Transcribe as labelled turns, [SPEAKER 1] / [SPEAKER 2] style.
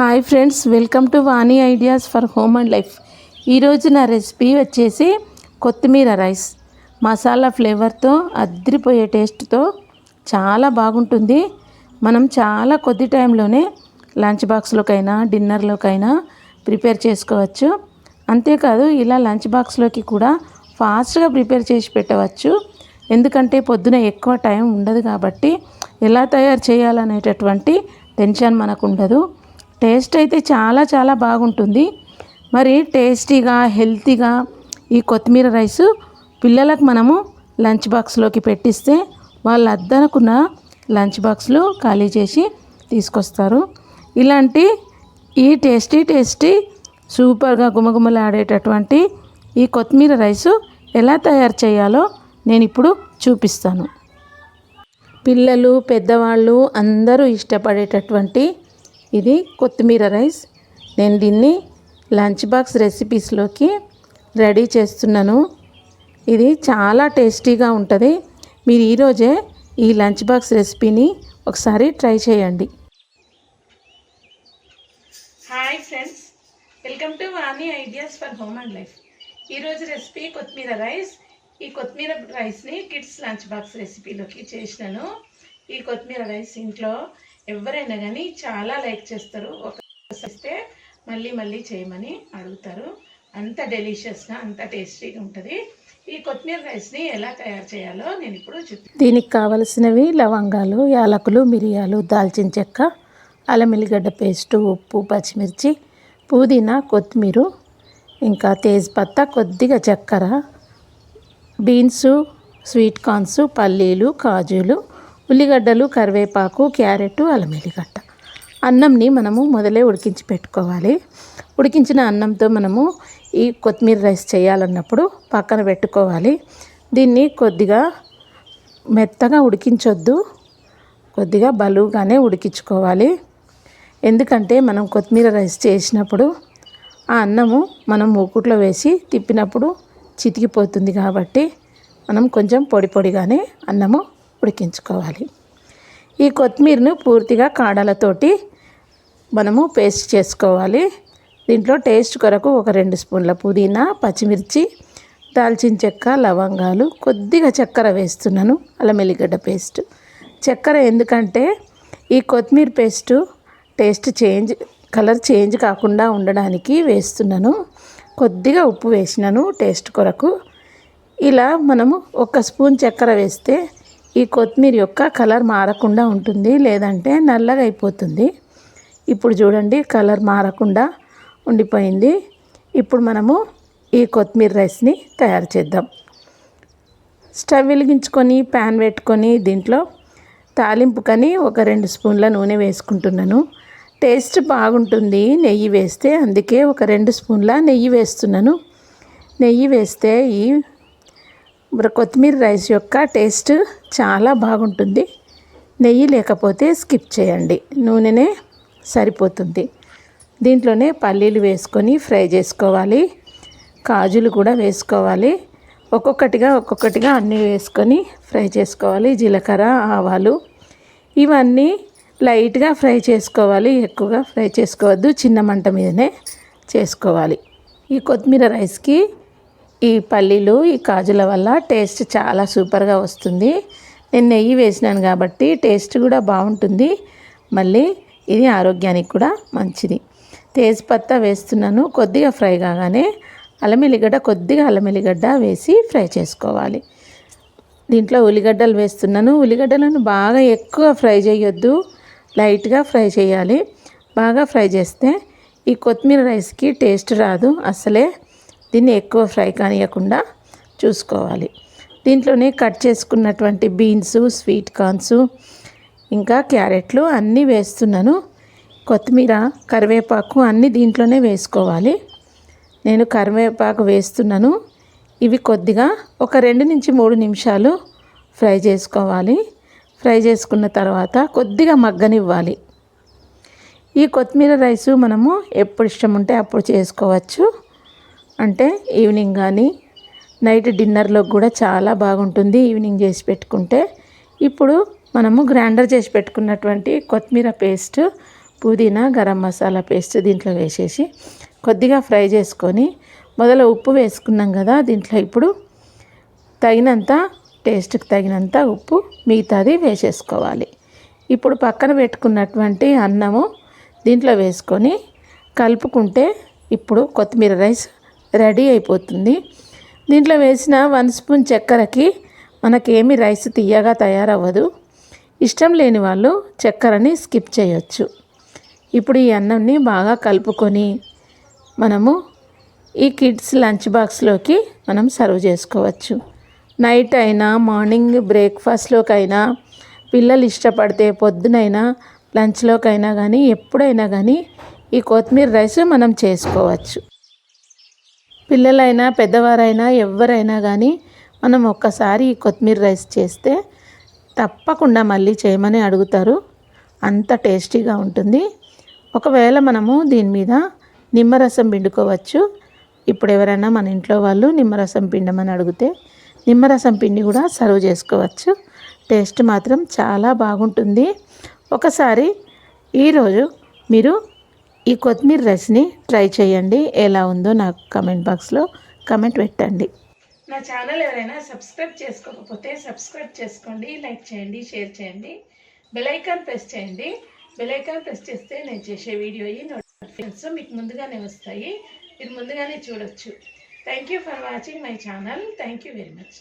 [SPEAKER 1] Hi friends welcome to Vani ideas for home and life ఈరోజు నా recipe వచ్చేసి కొత్తిమీర రైస్. మసాలా ఫ్లేవర్తో అద్దరిపోయే టేస్ట్తో చాలా బాగుంటుంది. మనం చాలా కొద్ది టైంలోనే లంచ్ బాక్స్లోకైనా డిన్నర్లోకైనా ప్రిపేర్ చేసుకోవచ్చు. అంతేకాదు ఇలా లంచ్ బాక్స్లోకి కూడా ఫాస్ట్గా ప్రిపేర్ చేసి పెట్టవచ్చు. ఎందుకంటే పొద్దున ఎక్కువ టైం ఉండదు కాబట్టి ఎలా తయారు చేయాలనేటటువంటి టెన్షన్ మనకు ఉండదు. టేస్ట్ అయితే చాలా చాలా బాగుంటుంది. మరి టేస్టీగా హెల్తీగా ఈ కొత్తిమీర రైస్ పిల్లలకు మనము లంచ్ బాక్స్లోకి పెట్టిస్తే వాళ్ళు అద్దనుకున్న లంచ్ బాక్స్లు ఖాళీ చేసి తీసుకొస్తారు. ఇలాంటి ఈ టేస్టీ టేస్టీ సూపర్గా గుమగుమలాడేటటువంటి ఈ కొత్తిమీర రైసు ఎలా తయారు చేయాలో నేను ఇప్పుడు చూపిస్తాను. పిల్లలు పెద్దవాళ్ళు అందరూ ఇష్టపడేటటువంటి ఇది కొత్తిమీర రైస్. నేను దీన్ని లంచ్ బాక్స్ రెసిపీస్లోకి రెడీ చేస్తున్నాను. ఇది చాలా టేస్టీగా ఉంటుంది. మీరు ఈరోజే ఈ లంచ్ బాక్స్ రెసిపీని ఒకసారి ట్రై చేయండి. Hi friends welcome to Vani ideas for home and life. ఈరోజు రెసిపీ కొత్తిమీర రైస్. ఈ కొత్తిమీర రైస్ని కిడ్స్ లంచ్ బాక్స్ రెసిపీలోకి చేసినాను. ఈ కొత్తిమీర రైస్ ఇంట్లో ఎవరైనా కానీ చాలా లైక్ చేస్తారు. ఒక మళ్ళీ మళ్ళీ చేయమని అడుగుతారు. అంత డెలిషియస్గా అంత టేస్టీగా ఉంటుంది. ఈ కొత్తిమీర రైస్ని ఎలా తయారు చేయాలో నేను ఇప్పుడు చూపి దీనికి కావలసినవి లవంగాలు యాలకులు మిరియాలు దాల్చిన చెక్క అల్లం ఎల్లిగడ్డ పేస్టు ఉప్పు పచ్చిమిర్చి పుదీనా కొత్తిమీర ఇంకా తేజ్పత్తా కొద్దిగా చక్కెర బీన్స్ స్వీట్ కార్న్స్ పల్లీలు కాజులు ఉల్లిగడ్డలు కరివేపాకు క్యారెట్ అల్లం ఎల్లిగడ్డ అన్నంని మనము మొదలే ఉడికించి పెట్టుకోవాలి. ఉడికించిన అన్నంతో మనము ఈ కొత్తిమీర రైస్ చేయాలన్నప్పుడు పక్కన పెట్టుకోవాలి. దీన్ని కొద్దిగా మెత్తగా ఉడికించొద్దు. కొద్దిగా బలువుగానే ఉడికించుకోవాలి. ఎందుకంటే మనం కొత్తిమీర రైస్ చేసినప్పుడు ఆ అన్నము మనం మూకుట్లో వేసి తిప్పినప్పుడు చితికిపోతుంది కాబట్టి మనం కొంచెం పొడి పొడిగానే అన్నము ఉడికించుకోవాలి. ఈ కొత్తిమీరను పూర్తిగా కాడలతోటి మనము పేస్ట్ చేసుకోవాలి. దీంట్లో టేస్ట్ కొరకు ఒక రెండు స్పూన్ల పుదీనా పచ్చిమిర్చి దాల్చిన చెక్క లవంగాలు కొద్దిగా చక్కెర వేస్తున్నాను అల్లం ఎల్లిగడ్డ పేస్ట్. చక్కెర ఎందుకంటే ఈ కొత్తిమీర paste taste change colour change కాకుండా ఉండడానికి వేస్తున్నాను. కొద్దిగా ఉప్పు వేసినాను టేస్ట్ కొరకు. ఇలా మనము ఒక స్పూన్ చక్కెర వేస్తే ఈ కొత్తిమీర యొక్క కలర్ మారకుండా ఉంటుంది లేదంటే నల్లగా అయిపోతుంది. ఇప్పుడు చూడండి కలర్ మారకుండా ఉండిపోయింది. ఇప్పుడు మనము ఈ కొత్తిమీర రైస్ని తయారు చేద్దాం. స్టవ్ వెలిగించుకొని ప్యాన్ పెట్టుకొని దీంట్లో తాలింపుకని ఒక రెండు స్పూన్ల నూనె వేసుకుంటున్నాను. టేస్ట్ బాగుంటుంది నెయ్యి వేస్తే అందుకే ఒక రెండు స్పూన్ల నెయ్యి వేస్తున్నాను. నెయ్యి వేస్తే ఈ కొత్తిమీర రైస్ యొక్క టేస్ట్ చాలా బాగుంటుంది. నెయ్యి లేకపోతే స్కిప్ చేయండి. నూనెనే సరిపోతుంది. దీంట్లోనే పల్లీలు వేసుకొని ఫ్రై చేసుకోవాలి. కాజులు కూడా వేసుకోవాలి. ఒక్కొక్కటిగా ఒక్కొక్కటిగా అన్నీ వేసుకొని ఫ్రై చేసుకోవాలి. జీలకర్ర ఆవాలు ఇవన్నీ లైట్గా ఫ్రై చేసుకోవాలి. ఎక్కువగా ఫ్రై చేసుకోవద్దు. చిన్న మంట మీదనే చేసుకోవాలి. ఈ కొత్తిమీర రైస్కి ఈ పల్లీలు ఈ కాజుల వల్ల టేస్ట్ చాలా సూపర్గా వస్తుంది. నేను నెయ్యి వేసినాను కాబట్టి టేస్ట్ కూడా బాగుంటుంది. మళ్ళీ ఇది ఆరోగ్యానికి కూడా మంచిది. తేజ్పత్తా వేస్తున్నాను కొద్దిగా ఫ్రై కాగానే అల్లం ఎల్లిగడ్డ కొద్దిగా అల్లం ఎల్లిగడ్డ వేసి ఫ్రై చేసుకోవాలి. దీంట్లో ఉల్లిగడ్డలు వేస్తున్నాను. ఉల్లిగడ్డలను బాగా ఎక్కువ ఫ్రై చేయొద్దు లైట్గా ఫ్రై చేయాలి. బాగా ఫ్రై చేస్తే ఈ కొత్తిమీర రైస్కి టేస్ట్ రాదు. అసలే దీన్ని ఎక్కువ ఫ్రై కానియకుండా చూసుకోవాలి. దీంట్లోనే కట్ చేసుకున్నటువంటి బీన్స్ స్వీట్ కార్న్స్ ఇంకా క్యారెట్లు అన్నీ వేస్తున్నాను. కొత్తిమీర కరివేపాకు అన్నీ దీంట్లోనే వేసుకోవాలి. నేను కరివేపాకు వేస్తున్నాను. ఇవి కొద్దిగా ఒక రెండు నుంచి మూడు నిమిషాలు ఫ్రై చేసుకోవాలి. ఫ్రై చేసుకున్న తర్వాత కొద్దిగా మగ్గనివ్వాలి. ఈ కొత్తిమీర రైసు మనము ఎప్పుడు ఇష్టం ఉంటే అప్పుడు చేసుకోవచ్చు. అంటే ఈవినింగ్ కానీ నైట్ డిన్నర్లో కూడా చాలా బాగుంటుంది ఈవినింగ్ చేసి పెట్టుకుంటే. ఇప్పుడు మనము గ్రైండర్ చేసి పెట్టుకున్నటువంటి కొత్తిమీర పేస్ట్
[SPEAKER 2] పుదీనా గరం మసాలా పేస్ట్ దీంట్లో వేసేసి కొద్దిగా ఫ్రై చేసుకొని మొదలు ఉప్పు వేసుకున్నాం కదా దీంట్లో ఇప్పుడు తగినంత టేస్ట్కి తగినంత ఉప్పు మిగతాది వేసేసుకోవాలి. ఇప్పుడు పక్కన పెట్టుకున్నటువంటి అన్నము దీంట్లో వేసుకొని కలుపుకుంటే ఇప్పుడు కొత్తిమీర రైస్ రెడీ అయిపోతుంది. దీంట్లో వేసిన వన్ స్పూన్ చక్కెరకి మనకేమి రైస్ తీయగా తయారవ్వదు. ఇష్టం లేని వాళ్ళు చక్కెరని స్కిప్ చేయొచ్చు. ఇప్పుడు ఈ అన్నంని బాగా కలుపుకొని మనము ఈ కిడ్స్ లంచ్ బాక్స్లోకి మనం సర్వ్ చేసుకోవచ్చు. నైట్ అయినా మార్నింగ్ బ్రేక్ఫాస్ట్లోకైనా పిల్లలు ఇష్టపడితే పొద్దునైనా లంచ్లోకైనా కానీ ఎప్పుడైనా కానీ ఈ కొత్తిమీర రైస్ మనం చేసుకోవచ్చు. పిల్లలైనా పెద్దవారైనా ఎవరైనా కానీ మనం ఒక్కసారి కొత్తిమీర రైస్ చేస్తే తప్పకుండా మళ్ళీ చేయమని అడుగుతారు. అంత టేస్టీగా ఉంటుంది. ఒకవేళ మనము దీని మీద నిమ్మరసం పిండుకోవచ్చు. ఇప్పుడు ఎవరైనా మన ఇంట్లో వాళ్ళు నిమ్మరసం పిండమని అడిగితే నిమ్మరసం పిండి కూడా సర్వ్ చేసుకోవచ్చు. టేస్ట్ మాత్రం చాలా బాగుంటుంది. ఒకసారి ఈరోజు మీరు ఈ కొత్తిమీర రైస్ని ట్రై చేయండి. ఎలా ఉందో నాకు కమెంట్ బాక్స్లో కమెంట్ పెట్టండి.
[SPEAKER 1] నా ఛానల్ ఎవరైనా సబ్స్క్రైబ్ చేసుకోకపోతే సబ్స్క్రైబ్ చేసుకోండి లైక్ చేయండి షేర్ చేయండి బెలైకాన్ ప్రెస్ చేయండి. బెలైకాన్ ప్రెస్ చేస్తే నేను చేసే వీడియో నోటిఫికేషన్స్ మీకు ముందుగానే వస్తాయి. మీరు ముందుగానే చూడొచ్చు. Thank you for watching my channel thank you very much